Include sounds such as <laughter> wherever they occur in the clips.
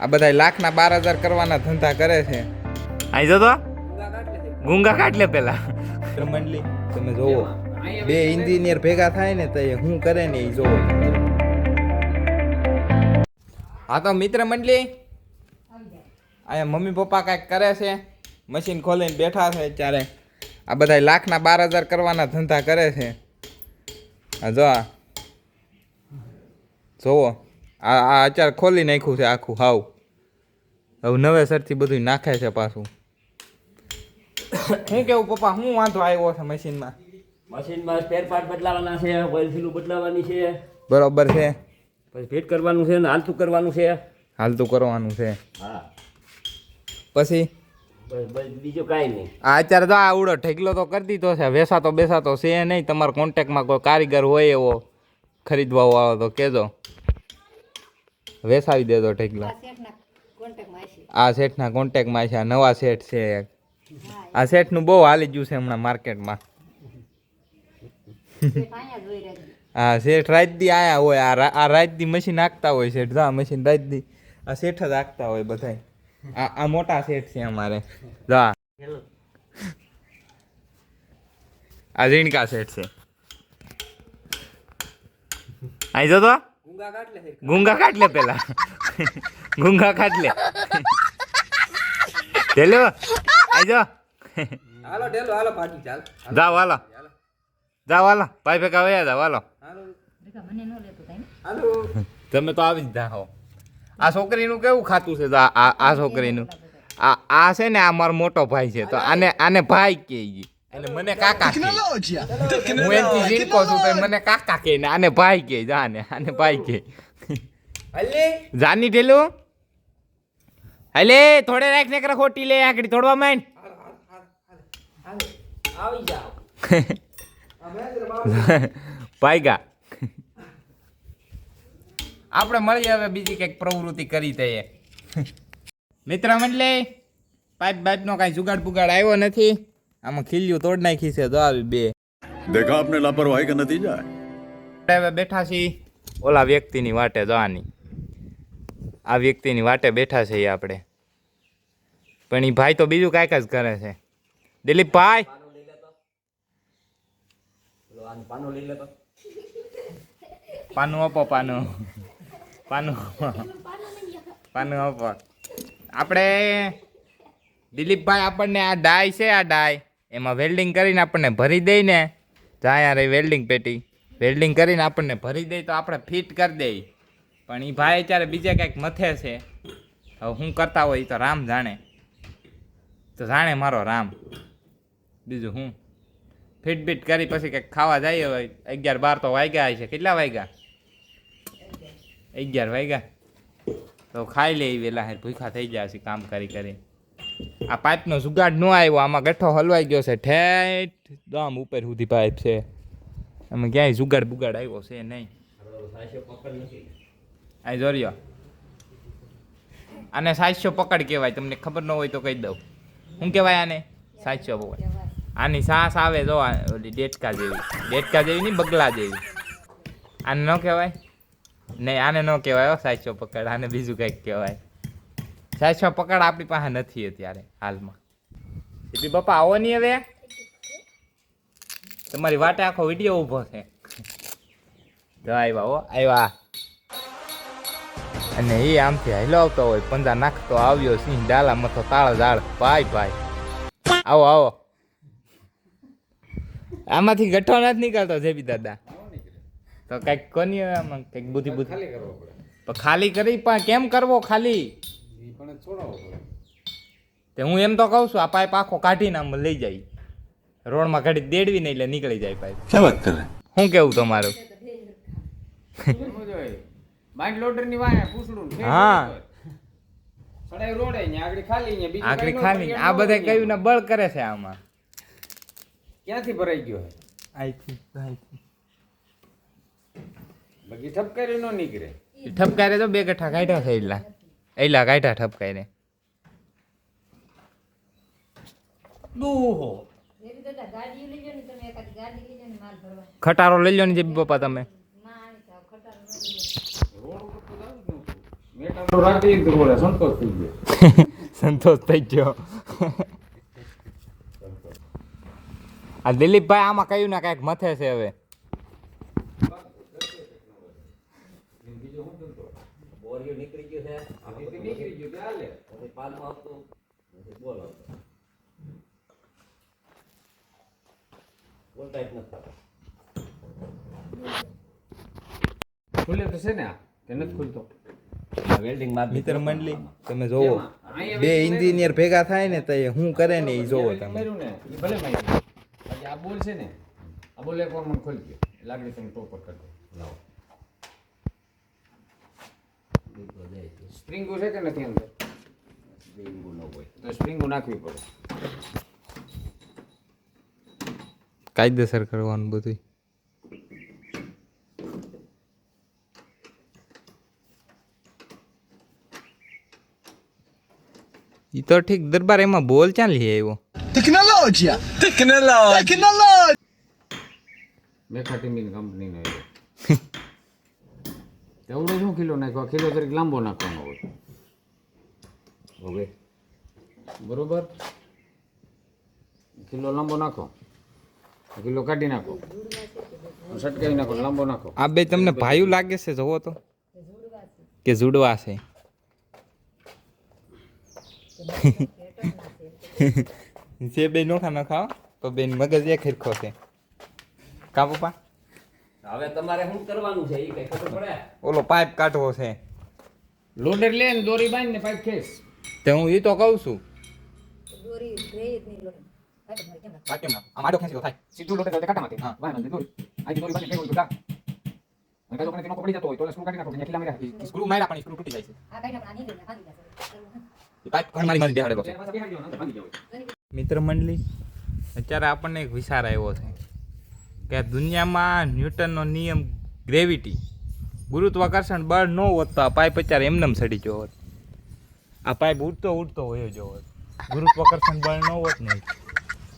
આ બધા લાખના બાર હજાર કરવાના ધંધા કરે છે. આઈ જો તો ગુંગા કાઢ લે પેલા. મંડલી તમે જોવો. બે એન્જિનિયર ભેગા થાય ને તો એ શું કરે ને એ જોવો. હા તો મિત્ર મંડલી અહીંયા મમ્મી પપ્પા કાંઈક કરે છે? મશીન ખોલીને બેઠા છે ત્યારે આ બધા લાખના બાર હજાર કરવાના ધંધા કરે છે. આ જો આ. જોવો. આ આ અચાર ખોલી નાખ્યું છે આખું હાવ. હવે નવેસરથી બધું નાખે છે પાછું. શું કેવું પપ્પા શું વાંધો આવ્યો છે મશીનમાં? મશીનમાં સ્પેર પાર્ટ બદલાવાના છે ઓઇલ સીલું બદલાવાની છે. બરોબર છે. પછી ફિટ કરવાનું છે ને હાલતું કરવાનું છે. હાલતું કરવાનું છે. હા. પછી? બીજું કાંઈ નહીં. આ અત્યારે તો આ ઉડો ઢેકલો તો કરી દીધો છે વેસાતો બેસાતો છે નહીં તમારા કોન્ટેક્ટમાં કોઈ કારીગર હોય એવો ખરીદવા વાળો તો કહેજો વેસાવી દેજો ઢેકલા આ શેઠના કોન્ટેક્ટમાં છે, આ નવા શેઠ છે આ શેઠનું બહુ હાલી ગયું છે હમણાં માર્કેટમાં. હા શેઠ રાત દી આયા હોય, આ આ રાત દી મશીન હાંકતા હોય શેઠ. જા મશીન રાત દી આ શેઠ જ હાંકતા હોય બધા આ આ મોટા શેઠ છે અમારે. જા આ. ઝીણકા શેઠ છે. આવી જો તો. ગુંગા કાઢ લે પેલા. ગુંગા કાઢ લે ઢેલો આજો. જો હાલો ઢેલો હાલો પાટી ચાલ જાવ હાલો. જાવ હાલો. ભાઈ ભેગા વયા જાવ હાલો. હાલો. તમે તો આવી જ હો આ છોકરીનું કેવું ખાતું છે તો આ આ- છોકરીનું? આ આ છે ને આ મારો મોટો ભાઈ છે તો આને આને ભાઈ કહે ઈ. એટલે મને કાકા કહે હું એનથી ઝીણકો છું તો મને કાકા કહે ને આને ભાઈ કે જા ને આને ભાઈ કે. જાની ઢેલું? હલે થોડે રાખ ને ખોટી લે આકડી થોડવા માંડ. આવી જાઓ. ભાઈગા. આપણે મળીએ હવે બીજી કંઈક પ્રવૃત્તિ કરી દઈએ મિત્ર મંડલે પાઇપ બાઇપનો કાંઈ જુગાડ બુગાડ આવ્યો નથી. આમાં ખીલ્યું તોડ નાખી છે તો આવી બે. દેખા આપને લાપરવાહી કે નતીજા હવે બેઠા છીએ. ઓલા વ્યક્તિની વાટે જવાની. આ વ્યક્તિની વાટે બેઠા છીએ આપણે. પણ એ ભાઈ તો બીજું કાંઈક જ કરે છે. દિલીપ ભાઈ પાનું આપો પાનું. પાનું પાનું આપો. આપણે દિલીપભાઈ આપણને આ ડાય છે આ ડાય. એમાં વેલ્ડિંગ કરીને આપણને ભરી દઈ ને. જાય રે વેલ્ડિંગ પેટી. વેલ્ડિંગ કરીને આપણને ભરી દઈ તો આપણે ફિટ કરી દઈ પણ એ ભાઈ અત્યારે બીજે કંઈક મથે છે. હવે હું કરતા હોય તો રામ જાણે. તો જાણે મારો રામ. બીજું હું? ફિટ બીટ કરી પછી કંઈક ખાવા જઈએ હોય અગિયાર બાર તો વાગ્યા છે કેટલા વાગ્યા? અગિયાર વાગ્યા. તો ખાઈ લે એ વહેલા ભૂખા થઈ ગયા છે કામ કરી કરી. આ પાઇપનો જુગાડ ન આવ્યો, આમાં ગઠ્ઠો હલવાઈ ગયો છે, ઠેઠ દમ ઉપર સુધી પાઇપ છે. આમાં ક્યાંય જુગાડ બુગાડ આવ્યો છે નહીં. આ જોરિયો આને સાતસો પકડ કહેવાય, તમને ખબર ન હોય તો કહી દઉં. શું કહેવાય આને? સાતસો પકડ. આની સાસ આવે જો ઓલી ડેટકા જેવી. ડેટકા જેવી નહીં, બગલા જેવી. આને ન કહેવાય? નહીં, આને ન કહેવાય સાતસો પકડ. આને બીજું કંઈક કહેવાય. સાતસો પકડ આપણી પાસે નથી અત્યારે હાલમાં. એટલે બાપા આવો નહીં હવે. તમારી વાટે આખો વીડિયો ઊભો છે. તો આવ્યા હો આવ્યા અને એ આમથી હાલો આવતો હોય પંજા નાખતો આવ્યો સિંહ ડાલા મથો તાળ ઝાડ. ભાઈ ભાઈ. આવો આવો. આમાંથી ગઠ્ઠો નથી નીકળતો જેબી દાદા. તો કંઈક કોની આમાં? કંઈક બુદ્ધિ બુદ્ધિ. પણ ખાલી કરી પણ કેમ કરવો ખાલી? મને છોડાવવો તે હું એમ તો કહું છું આ પાઇપ આખો કાઢીને આમ લઈ જાય. રોડમાં ઘડી દેડવી નહીં એટલે નીકળી જાય પાઇપ. ક્યાં વાત કરે? શું કેવું તમારું? માઇન્ડ લોડરની આ બધા કયું ને બળ કરે છે આમાં. ક્યાંથી ભરાઈ તો બે કઠા કાઢ્યા છે એટલા એટલા કાઢ્યા ઠપકારે દૂહો. ખટારો લઈ લો ને જે પપ્પા તમે. <laughs> સંતોષ થઈ ગયો. આ દિલીપભાઈ આમાં કયું ના કાંઈક મથે છે હવે બોરિયો નીકળી ગયો છે આ નીકળી નીકળી ગયું ત્યાં લે પછી પાલમાં આવતું. પછી બોલ આવતો બોલ ટાઈપ નથી ખુલે તો છે ને આ કે નથી ખુલતો? વેલ્ડિંગ માર મિત્ર મંડલી તમે જોવો બે એન્જિનિયર ભેગા થાય ને તો એ શું કરે ને એ જોવો તમે. માર્યું ને એ ભલે માહિતી આ બોલ છે ને આ બોલ એક વાર મને ખોલી ગયો લાગણી તમે ટોપ પર દો લાવો. સ્પ્રિંગો છે કે નથી અંદર? બેંગુ ન હોય તો સ્પ્રિંગો નાખવી પડે કાયદેસર કરવાનું બધું ઈ તો ઠીક દરબાર એમાં બોલ ચાલ લઈ આવ્યો ટેકનોલોજી ટેકનોલોજી Tecnologia! મેખા કંપની કંપનીનો એ તેવડો શું કિલો નાખ્યો કિલો તરીકે લાંબો નાખવાનો હોય હવે બરોબર? કિલો લાંબો નાખો. કિલો કાઢી નાખો. સટકાવી નાખો લાંબો નાખો. આ બે તમને ભાયું લાગે છે જોવો તો. કે જુડવા છે? જે બે નોખા નખાવ તો બેન મગજ એક ખીરખો છે. કા પપ્પા? હવે તમારે શું કરવાનું છે? એ કઈ ખબર પડે? ઓલો પાઇપ કાઢવો છે. લોડર લે ને દોરી બાંધ ને પાઇપ ખેંચ. તે હું એ તો કહું છું. દોરી આ કેમ ના ખેંચી થાય. સીધું હા. કેવું અને પકડી જતો હોય તો સ્ક્રૂ કાઢી નાખો માર્યા સ્ક્રૂ માર્યા પણ સ્ક્રૂ તૂટી જાય છે. આ પાઇપ ઘણ મારી મારી છે મિત્ર મંડળી અત્યારે આપણને એક વિચાર આવ્યો છે કે આ દુનિયામાં ન્યૂટનનો નિયમ ગ્રેવિટી ગુરુત્વાકર્ષણ બળ ન હોત તો આ પાઇપ અત્યારે એમનેમ સડી ગયો હોત. આ પાઇપ ઉડતો ઉડતો હોય જો ગુરુત્વાકર્ષણ બળ ન હોત નહીં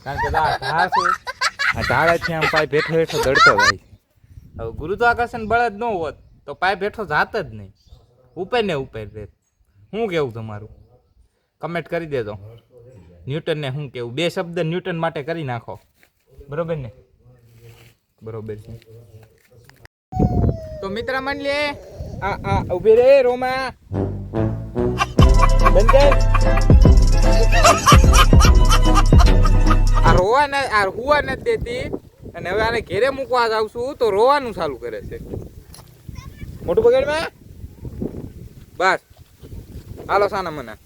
કારણ કે આ ઢાળ છે. આ ઢાળેથી આમ પાઇપ હેઠો હેઠો દડતો જાય. હવે ગુરુત્વાકર્ષણ બળ જ ન હોત, તો પાઇપ હેઠો જાત જ નહીં. ઉપર ને ઉપર રહે. શું કેવું તમારું? કમેન્ટ કરી દેજો. ન્યૂટનને શું કેવું? બે શબ્દ ન્યૂટન માટે કરી નાખો. બરોબર ને? બરોબર છે. તો મિત્ર મંડલી આ આ, ઊભી રે રોમા. આ રોવા ન આ હુવા નથી દેતી. અને હવે આને ઘેરે મૂકવા જાઉં છું તો રોવાનું ચાલુ કરે છે. મોટું બગાડ મેં? બસ. હાલો સાના મને.